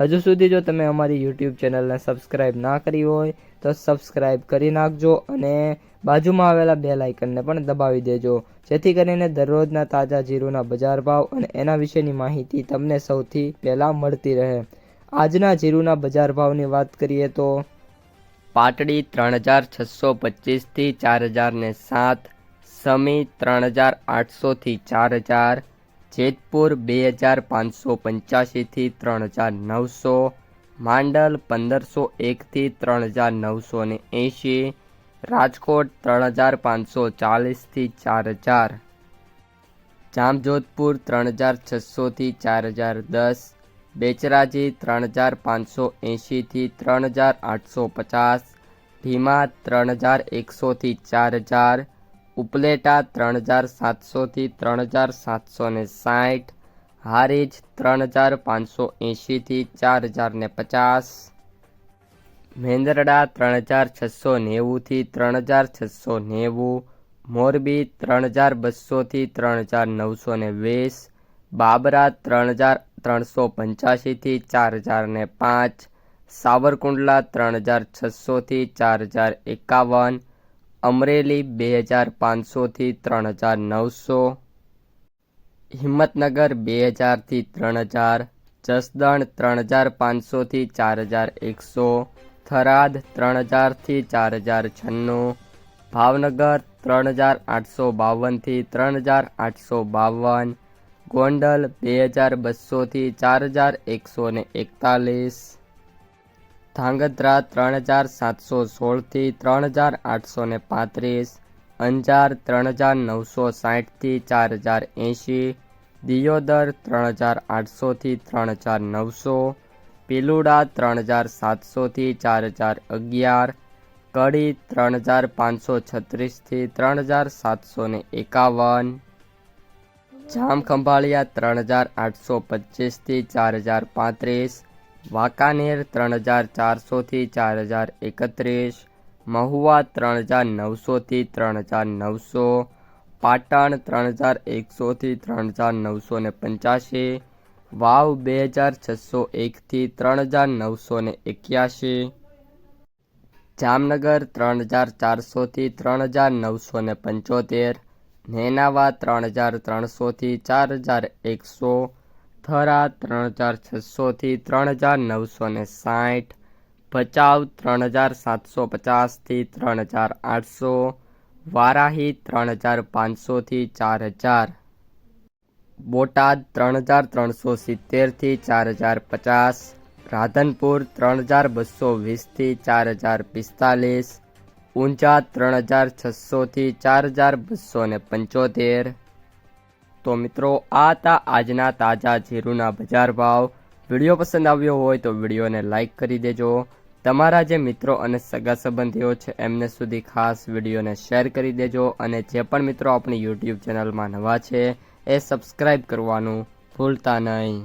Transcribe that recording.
હજુ સુધી જો તમે અમારી યુટ્યુબ ચેનલને સબસ્ક્રાઇબ ના કરી હોય, તો સબસ્ક્રાઇબ કરી નાખજો અને બાજુમાં આવેલા બે લાઇકનને પણ દબાવી દેજો. જેથી કરીને દરરોજના તાજા જીરુના બજાર ભાવ અને એના વિશેની માહિતી તમને સૌથી પહેલાં મળતી રહે. આજના જીરુના બજાર ભાવની વાત કરીએ તો પાટડી ત્રણ હજાર છસો પચીસથી ચાર હજાર ને સાત, સમી ત્રણ હજાર આઠસોથી ચાર હજાર જેતપુર બે હજાર પાંચસો પંચ્યાસીથી ત્રણ હજાર નવસો, માંડલ પંદરસો એકથી ત્રણ હજાર નવસો ને એંશી, રાજકોટ ત્રણ હજાર પાંચસો ચાલીસથી ચાર હજાર, જામજોધપુર ત્રણ હજાર છસોથી ચાર હજાર દસ, બેચરાજી ત્રણ હજાર પાંચસો એંશીથી ત્રણ હજાર આઠસો પચાસ, ભીમા ત્રણ હજાર એકસોથી ચાર હજાર ઉપલેટા ત્રણ હજાર સાતસોથી ત્રણ હજાર સાતસો ને સાઠ, હારીજ ત્રણ હજાર પાંચસો એંશીથી ચાર હજાર ને પચાસ, મેંદરડા ત્રણ હજાર છસો નેવુંથી ત્રણ હજાર છસો નેવું, મોરબી ત્રણ હજાર બસોથી ત્રણ હજાર નવસો ને વીસ, બાબરા ત્રણ હજાર ત્રણસો પંચ્યાસીથી ચાર હજાર ને પાંચ, સાવરકુંડલા ત્રણ હજાર છસોથી ચાર હજાર એકાવન અમરેલી બે હજાર પાંચસોથી ત્રણ હજાર નવસો, હિંમતનગર બે હજારથી ત્રણ હજાર, જસદણ ત્રણ હજાર પાંચસોથી ચાર હજાર એકસો, થરાદ ત્રણ હજારથી ચાર હજાર છન્નું, ભાવનગર ત્રણ હજાર આઠસો બાવનથી ત્રણ હજાર આઠસો બાવન, ગોંડલ બે હજાર બસોથી ચાર હજાર એકસો ને એકતાલીસ ધાંગધ્રા ત્રણ હજાર સાતસો સોળથી ત્રણ હજાર આઠસો ને પાંત્રીસ, અંજાર ત્રણ હજાર નવસો સાઠથી ચાર હજાર એંશી, દિયોદર ત્રણ હજાર આઠસોથી ત્રણ હજાર નવસો, પિલુડા ત્રણ હજાર સાતસોથી ચાર હજાર અગિયાર, કડી ત્રણ હજાર પાંચસો છત્રીસથી ત્રણ હજાર સાતસો ને એકાવન, જામખંભાળિયા ત્રણ હજાર આઠસો પચીસથી ચાર હજાર પાંત્રીસ વાંકાનેર ત્રણ હજાર ચારસોથી ચાર હજાર એકત્રીસ, મહુવા ત્રણ હજાર નવસોથી ત્રણ હજાર નવસો, પાટણ ત્રણ હજાર એકસોથી ત્રણ હજાર નવસો ને પંચ્યાસી વાવ બે હજાર છસો એકથી ત્રણ હજાર નવસો ને એક્યાસી જામનગર ત્રણ હજાર ચારસોથી ત્રણ હજાર નવસો ને પંચોતેર, નેનાવા ત્રણ હજાર ત્રણસોથી ચાર હજાર એકસો થરા ત્રણ હજાર છસોથી ત્રણ હજાર નવસો ને સાઠ, ભચાઉ ત્રણ હજાર સાતસો પચાસથી ત્રણ હજાર આઠસો, વારાહી ત્રણ હજાર પાંચસોથી ચાર હજાર, બોટાદ ત્રણ હજાર ત્રણસો સિત્તેરથી ચાર હજાર પચાસ, રાધનપુર ત્રણ હજાર બસો વીસથી ચાર હજાર પિસ્તાલીસ, ઊંઝા ત્રણ હજાર છસોથી ચાર હજાર બસો ને પંચોતેર તો મિત્રો, આ હતા આજના તાજા જીરુના બજાર ભાવ. વીડિયો પસંદ આવ્યો હોય તો વિડીયોને લાઇક કરી દેજો. તમારા જે મિત્રો અને સગા સંબંધીઓ છે, એમને સુધી ખાસ વિડીયોને શેર કરી દેજો અને જે પણ મિત્રો આપણી યુટ્યુબ ચેનલમાં નવા છે, એ સબસ્ક્રાઈબ કરવાનું ભૂલતા નહીં.